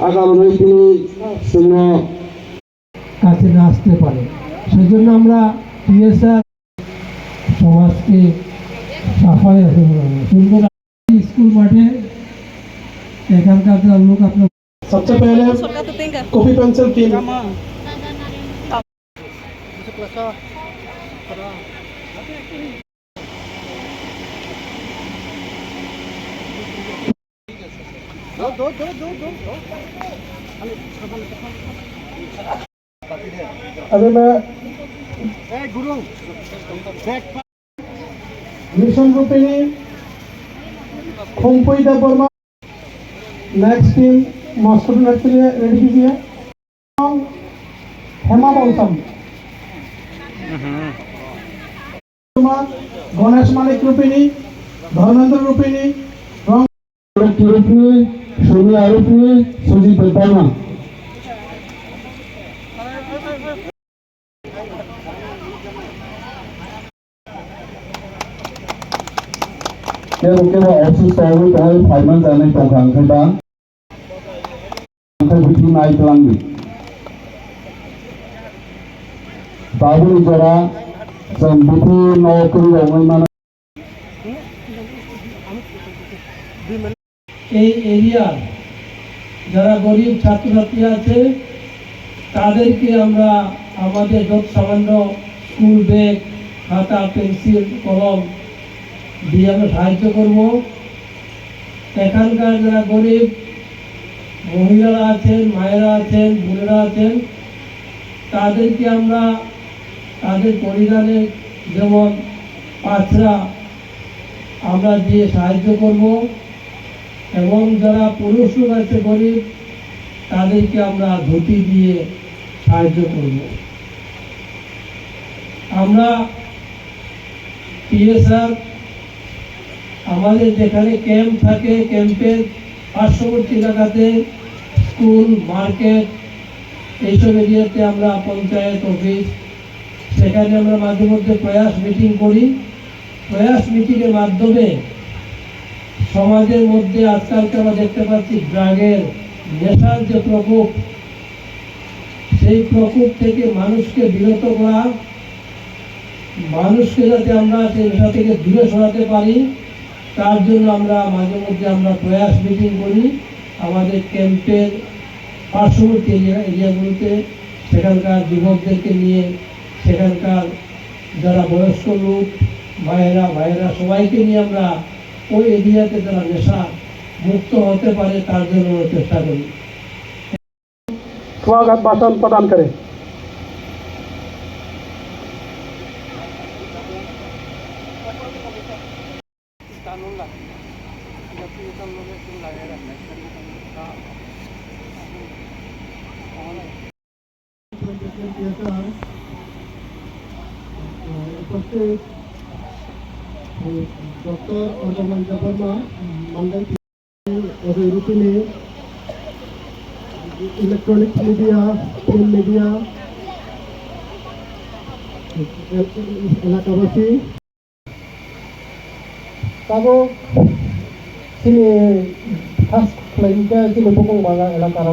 আগামী তিনি শূন্য কাছে না আসতে পারে সেজন্য আমরা টিএসআর সমাজকে সাফাই সুন্দর স্কুল মাঠে এখানকার যারা লোক আপনার सबसे पहले Suka tu tinggal. Copy pencil team अभी मैं mission Rupini Khompoida Varma next team Moscow net के लिए रेडी कीजिए और हेमा मौसम गणेश मालिक रूपिणी धर्मेंद्र रूपिणी रंग की ओर से सोनिया आरोप ने सुजीत बलपाना કેવા ઓફિસ સાહેબ તમારે ફાઇનાન્સ અને ટોંકાંખડા અંખલભીથી નાઈ તલાંગી બાબુ જરા સંભૂતિ નોકરી રમણમાં এই এরিয়ার যারা গরিব ছাত্রছাত্রী আছে, তাদেরকে আমরা আমাদের যত সামান্য স্কুল ব্যাগ খাতা পেন্সিল কলম দিয়ে আমরা সাহায্য করব। এখানকার যারা গরিব, মহিলারা আছেন, মায়েরা আছেন, বোনেরা আছেন, তাদেরকে আমরা তাদের পরিধানে যেমন পাঁচরা আমরা দিয়ে সাহায্য করব। এবং যারা পুরুষ লোক আছে গরিব, তাদেরকে আমরা ধুতি দিয়ে সাহায্য করব। আমরা পিএসআর, আমাদের যেখানে ক্যাম্প থাকে ক্যাম্পের পার্শ্ববর্তী এলাকাতে স্কুল, মার্কেট, এইসব এরিয়াতে আমরা পঞ্চায়েত অফিস, সেখানে আমরা মাঝে মধ্যে প্রয়াস মিটিং করি। প্রয়াস মিটিংয়ের মাধ্যমে সমাজের মধ্যে আজকালকে আমরা দেখতে পাচ্ছি ড্রাগের নেশার যে প্রকোপ, সেই প্রকোপ থেকে মানুষকে বিরত করা, মানুষকে যাতে আমরা সেই নেশা থেকে দূরে সরাতে পারি, তার জন্য আমরা মাঝে মধ্যে আমরা প্রয়াস মিটিং করি আমাদের ক্যাম্পের পার্শ্ববর্তী এরিয়া এরিয়াগুলোতে। সেখানকার যুবকদেরকে নিয়ে সেখানকার যারা বয়স্ক লোক, ভাইয়েরা ভাইয়েরা সবাইকে নিয়ে আমরা ওই এরিয়াতে তারা নেশা মুক্ত হতে পারে তার জন্য চেষ্টা করি। স্বাগত ভাষণ প্রদান করে। উপস্থিত ডক্টর অজমান দেবর্মা মান্ডল রুটিনে ইলেকট্রনিক মিডিয়া প্রিন্ট মিডিয়া এলাকাবাসী তাবো তিনি ফার্স্ট প্লেনটা তিনি বকুং বাংলা এলাকার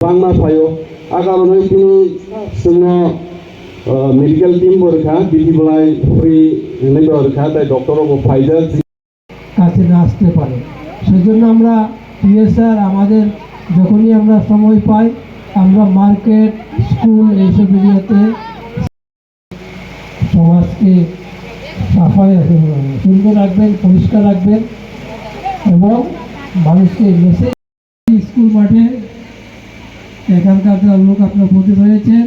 বাংলা ফায়ো আগামী তিনি জন্য মেডিকেল টিম বরখা বিধিবলাই ফ্রি নেই বরখা তাই ডক্টর ফাইজার কাছে না আসতে পারে। সেজন্য আমরা পিএসআর আমাদের যখনই আমরা সময় পাই, আমরা মার্কেট স্কুল এইসব এরিয়াতে সমাজকে সাফাই সুন্দর রাখবেন, পরিষ্কার রাখবেন এবং মানুষকে মেসেজ স্কুল মাঠে এখানকার লোক আপনার উপস্থিত হয়েছেন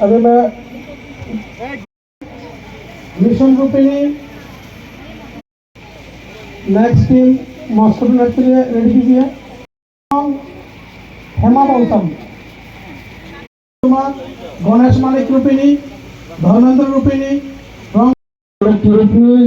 अरे मैं mission Rupini next team master net के लिए रेडी कीजिए हेमा गौतम गणेश मालिक रूपिणी धर्मेंद्र रूपिणी